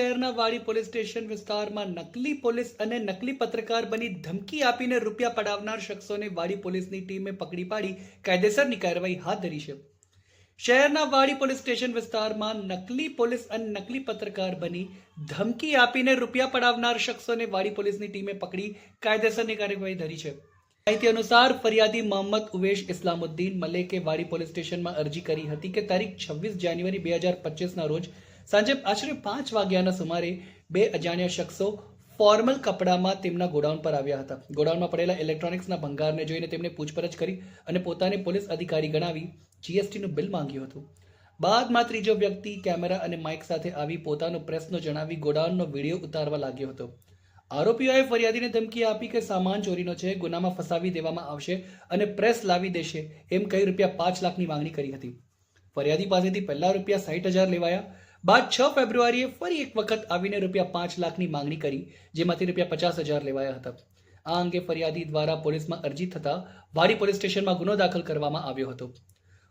શહેરના વાડી police station વિસ્તારમાં નકલી પોલીસ અને નકલી પત્રકાર બની ધમકી આપીને રૂપિયા પડાવનાર શખ્સોને વાડી પોલીસની ટીમે પકડી પાડી, કાયદેસરની કાર્યવાહી હાથ ધરી છે. શહેરના વાડી પોલીસ સ્ટેશન વિસ્તારમાં નકલી પોલીસ અને નકલી પત્રકાર બની ધમકી આપીને રૂપિયા પડાવનાર શખ્સોને વાડી પોલીસની ટીમે પકડી, કાયદેસરની કાર્યવાહી ધરી છે. માહિતી અનુસાર, ફરિયાદી મોહમ્મદ ઉવેશ ઇસ્લામુદ્દીન મલેકે વાડી પોલીસ સ્ટેશનમાં અરજી કરી હતી કે તારીખ છવ્વીસ જાન્યુઆરી બે હજાર પચીસના રોજ સાંજે આશરે પાંચ વાગ્યાના સુમારે બે અજાણ્યા શખ્સો ફોર્મલ કપડામાં તેમના ગોડાઉન પર આવ્યા હતા. ગોડાઉનમાં પડેલા ઇલેક્ટ્રોનિક્સના ભંગારને જોઈને તેમને પૂછપરછ કરી અને પોતાને પોલીસ અધિકારી ગણાવી જીએસટીનું બિલ માંગ્યું હતું. બાદમાં ત્રીજો વ્યક્તિ, કેમેરા અને માઇક સાથે આવી પોતાનો પ્રશ્ન જણાવી ગોડાઉનનો વીડિયો ઉતારવા લાગ્યો હતો. આરોપીઓએ ફરિયાદીને ધમકી આપી કે સામાન ચોરીનો છે, ગુનામાં ફસાવી દેવામાં આવશે અને પ્રેસ લાવી દેશે એમ કહી રૂપિયા પાંચ લાખની માંગણી કરી હતી. ફરિયાદી પાસેથી પહેલા રૂપિયા સાઠ હજાર લેવાયા બાદ છ ફેબ્રુઆરીએ ફરી એક વખત આવીને રૂપિયા પાંચ લાખની માંગણી કરી, જેમાંથી રૂપિયા પચાસ હજાર લેવાયા હતા. આ અંગે ફરિયાદી દ્વારા પોલીસમાં અરજી થતાં વાડી પોલીસ સ્ટેશનમાં ગુનો દાખલ કરવામાં આવ્યો હતો.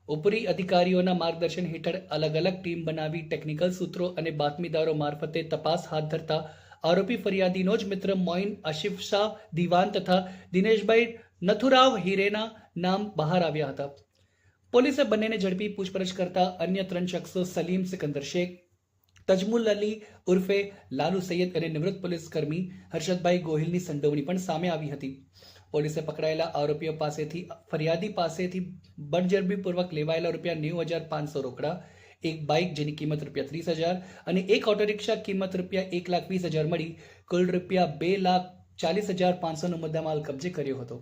ઉપરી અધિકારીઓના માર્ગદર્શન હેઠળ અલગ અલગ ટીમ બનાવી ટેકનિકલ સૂત્રો અને બાતમીદારો મારફતે તપાસ હાથ ધરતા આરોપી ફરિયાદીનો જ મિત્ર મોઇન આશિફ શાહ, દિવાન તથા દિનેશભાઈ નથુરાવ હિરેના નામ બહાર આવ્યા હતા. પોલીસે બંનેને ઝડપી પૂછપરછ કરતા અન્ય ત્રણ શખ્સો સલીમ સિકંદર શેખ તજમુલ અલી ઉર્ફે લાલુ સૈયદ અને નિવૃત્ત પોલીસ કર્મી હર્ષદભાઈ ગોહિલની સંડોવણી પણ સામે આવી હતી. પોલીસે પકડાયેલા આરોપીઓ પાસેથી, ફરિયાદી પાસેથી બળજરબીપૂર્વક લેવાયેલા રૂપિયા નેવું હજાર પાંચસો રોકડા, એક બાઇક જેની કિંમત રૂપિયા ત્રીસ હજાર અને એક ઓટો રિક્ષા કિંમત રૂપિયા એક લાખ વીસ હજાર મળી, કુલ રૂપિયા બે લાખ ચાલીસ હજાર પાંચસોનો મુદ્દામાલ કબજે કર્યો હતો.